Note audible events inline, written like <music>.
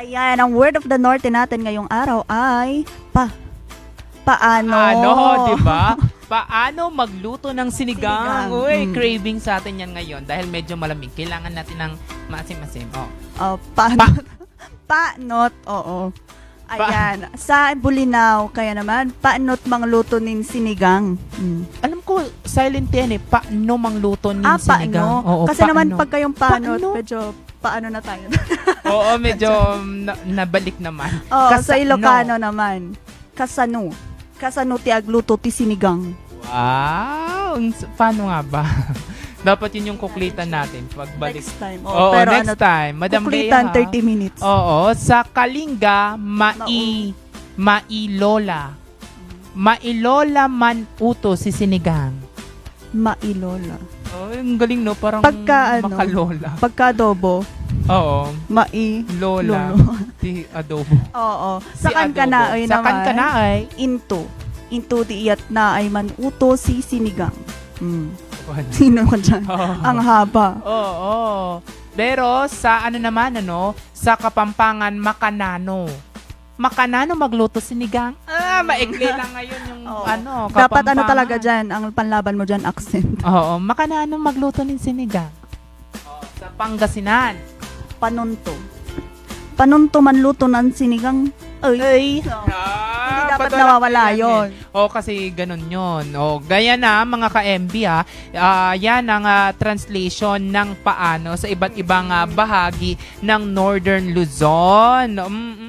Ayan, ang word of the norte natin ngayong araw ay pa. Paano? Ano, di ba? Paano magluto ng sinigang? Sinigang, Uy, mm. craving sa atin yan ngayon dahil medyo malamig. Kailangan natin ng maasim-asim. Oh. Oh, paano? <laughs> Paanot, oo. Ayan, sa Bulinaw, kaya naman, paanot mangluto nin sinigang. Mm. Alam ko, silent yan eh. Paano mangluto ng Ah, sinigang? paano? Oo, Kasi naman paano? pag kayong paanot, Paano? medyo paano na tayo. <laughs> Oo, medyo na- nabalik naman. <laughs> oh, sa. Ilocano naman, kasano. Kasano ti agluto ti sinigang. Wow! Ang s- Paano nga ba? <laughs> Dapat yun yung kuklitan natin pagbalik. Next time. Oo, Oh, pero next ano, time. Madam kuklitan Bea, 30 minutes. Oo, sa Kalinga, mai, mailola. Mailola man uto si sinigang. Mailola. Oh, ang galing no, parang Pagka ano, makalola. Pagka adobo, Oo, mai lola. lolo. Ti adobo. Oo. Sakan ka na ay Sakan naman. ka na ay. Into. Into di iyat na ay manuto si sinigang. Mm. Sino ka dyan? Oo. Ang haba. Oo. Pero sa ano naman ano, sa Kapampangan Makanano. Makanano magluto sinigang. Ah, maikli lang ngayon yung <laughs> Oo. ano, Dapat ano Kapampangan. talaga dyan, ang panlaban mo dyan, accent. Oo, makanano magluto ng sinigang. Oo, sa Pangasinan. Panunto. Panunto man luto ng sinigang. Ay. Ah, Hindi dapat nawawala yan yon. eh? O kasi ganun yon. O gaya na mga ka-MB ha. Ah, yan ang ah, translation ng paano sa iba't ibang ah, bahagi ng Northern Luzon. Mm, mm.